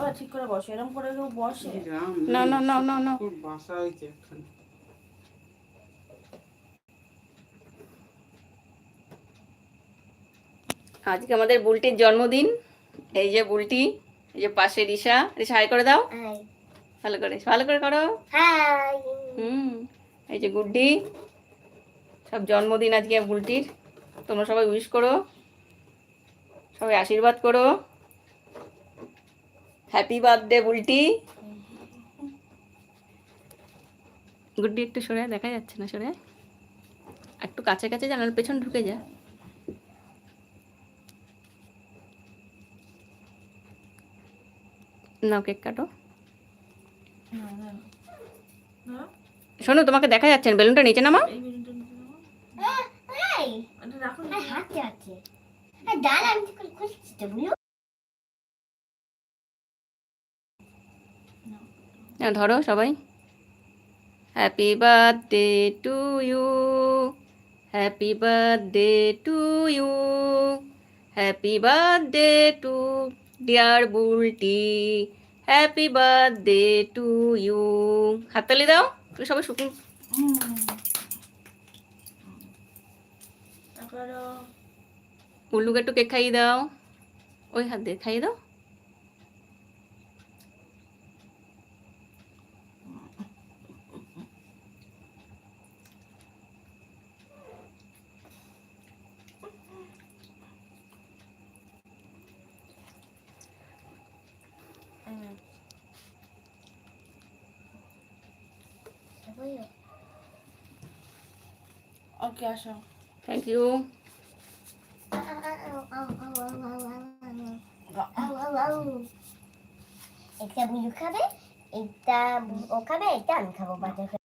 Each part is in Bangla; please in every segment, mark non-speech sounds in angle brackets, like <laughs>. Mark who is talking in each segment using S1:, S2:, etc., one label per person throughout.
S1: ওরা ঠিক করে বসে এরকম করে কেউ বসে?
S2: না না না না না।
S3: বাসা হয়েছে
S2: আজকে আমাদের বুলটির জন্মদিন। এই যে বুলটি এই যে পাশে রিসা রিসা হাই করে দাও। ভালো করে ভালো করে করো।
S4: হাই
S2: হুম এই যে গুড্ডি। সব জন্মদিন আজকে বুলটির। তোমরা সবাই উইশ করো। সবাই আশীর্বাদ করো। হ্যাপি বার্থডে বুলটি গুড্ডি একটু সরে দেখা যাচ্ছে না সরে। একটু কাছে কাছে জানার পেছন ঢুকে যা। নাও কেক কাটো।
S1: না, না, না।
S2: শোনো তোমাকে দেখা যাচ্ছে না বেলুনটা নিচে নামা
S4: হাতে আছে। ডাল আমি তো খুলছি তো বুঝলো?
S2: না, ধরো সবাই। Happy birthday to you happy birthday to you happy birthday to dear Bulti happy birthday to you হাততালি দাও তুমি সবাই শুকুন। উল্লুকে একটু কেক খাইয়ে দাও। ওই হাত দিয়ে খাইয়ে দাও।
S1: ওকে আসো
S2: থ্যাংক ইউ
S4: একটা বুলু খাবে একটা ও খাবে একটা আমি খাব বাজার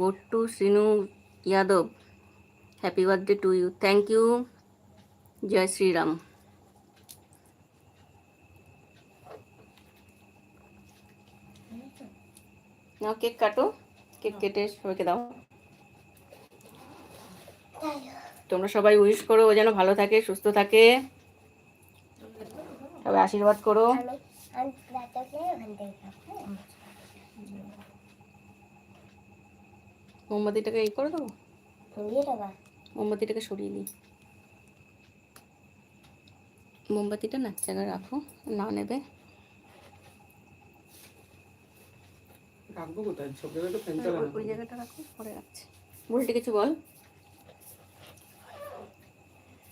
S2: বট্টু Sinu Yadav happy birthday to you. Thank you. জয় শ্রীরাম। নাও কেক কাটো। কেক কেটে সবাইকে দাও। তোমরা সবাই উইশ করো ও যেন ভালো থাকে সুস্থ থাকে। সবাই আশীর্বাদ করো
S4: আমি আমি বাজারে ওখান থেকে খাব
S2: মোমবাতিটাকে এই করে দেবো? মোমবাতিটাকে সরিয়ে দিই। মোমবাতিটা না জায়গায় রাখো না নেবে।
S3: রাখব কোথায়?
S2: ওই- ওই জায়গাটা রাখো পরে রাখছি। বুলটি কিছু বল?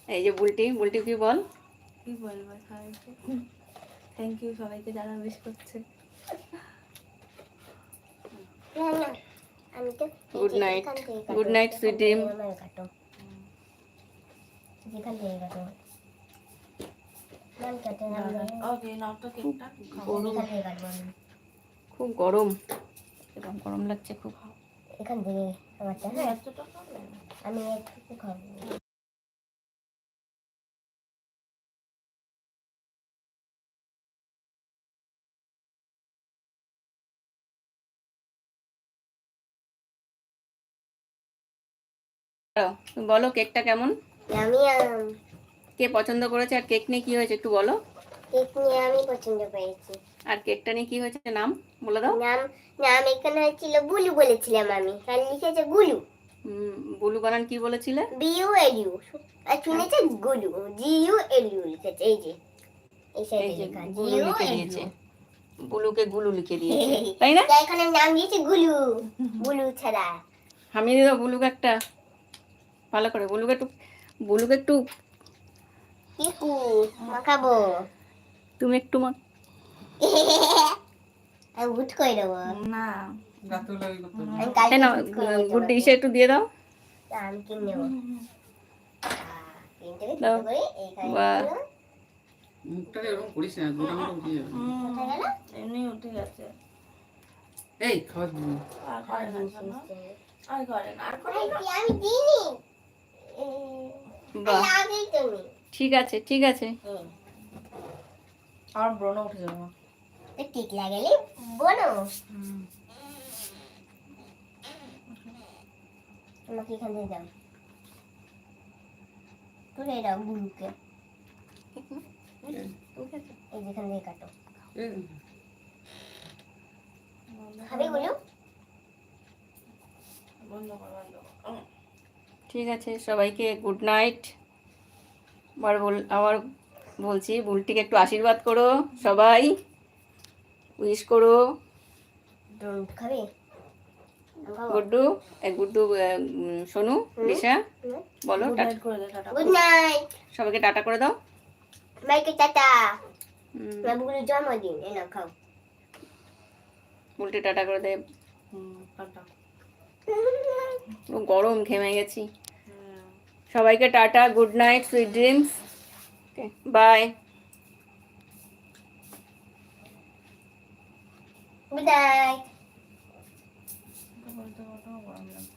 S2: এই যে বুলটি বুলটি কি বল?
S1: কি বলব সবাইকে থ্যাংক ইউ সবাইকে যারা উইশ করছে
S4: না না আমি তো
S2: Good night.
S4: এখান থেকে কাটো,
S2: Good night,
S4: এখান
S2: sweet
S4: থেকে
S2: dream.
S4: আমার কাটো। যেখান থেকে কাটো। নাম কাটে, নাম নেই।
S1: ওকে নাও তো কেকটা নাইট
S4: গুড নাইট কাটবো আমি।
S2: খুব গরম। এরকম গরম লাগছে খুব
S4: এখান থেকে হ্যাঁ। আমি একটু খাব।
S2: বলো কেকটা কেমন? কে পছন্দ করেছে আর কেক নিয়ে কি হয়েছে একটু বলো।
S4: কেক নিয়ে আমি পছন্দ পেয়েছি
S2: আর কেকটা নিয়ে কি হয়েছে নাম বলে দাও।
S4: নাম নাম এখানে হয়েছিল গুলু বলেছিলাম আমি আর লিখেছে গুলু।
S2: বুলু বানান কি বলেছিলে?
S4: বি ইউ এল ইউ আর শুনেছে Gulu G U L you লিখেছে এই যে। এই
S2: যে গুলু লিখে দিয়েছে। বুলুকে গুলু লিখে দিয়েছে তাই না?
S4: এখানে নাম দিয়েছে গুলু গুলু ছাড়া।
S2: আমি দিও বুলুকে একটা। ভালো করে বুলুকে একটু বুলুকে একটু।
S4: মাখাবো।
S2: তুমি একটু মা <laughs>
S4: করে দেবো
S1: না।
S2: গুড ডিশে একটু দিয়ে দাও।
S3: মুখটাকে এরকম করিস না গোটা মোটা উঠে যাবে?
S1: এমনি উঠে গেছে।
S3: এই খাওয়া
S1: আর করে না আর করে না আর করে
S4: এই
S1: না।
S4: কি আমি দিইনি? এ,
S2: বাহ। ঠিক আছে ঠিক আছে।
S1: আমার ব্রণ উঠে যাবে
S4: টিক লাগালে বলো আমাকে এখান থেকে দাও। তুলে দাও গুরুকে এই যেখান থেকে কাটো। খাবে গুলো
S1: বন্ধ কর বন্ধ কর।
S2: ঠিক আছে সবাইকে গুড নাইট আবার বল আবার বলছি বুলটিকে একটু আশীর্বাদ করো সবাই। উইশ করো।
S4: খাবে?
S2: গুড্ডু গুড্ডু সোনু দিশা বলো
S1: গুড নাইট করে দে টাটা।
S4: গুড নাইট
S2: সবাইকে টাটা করে দাও।
S4: বাইকে টাটা।
S2: হুম,
S4: জন্মদিন এ না খাও।
S2: বুলটি টাটা করে দে।
S1: টাটা।
S2: গরম থেমে গেছি। সবাইকে tata good night sweet dreams. Bye.
S4: Good night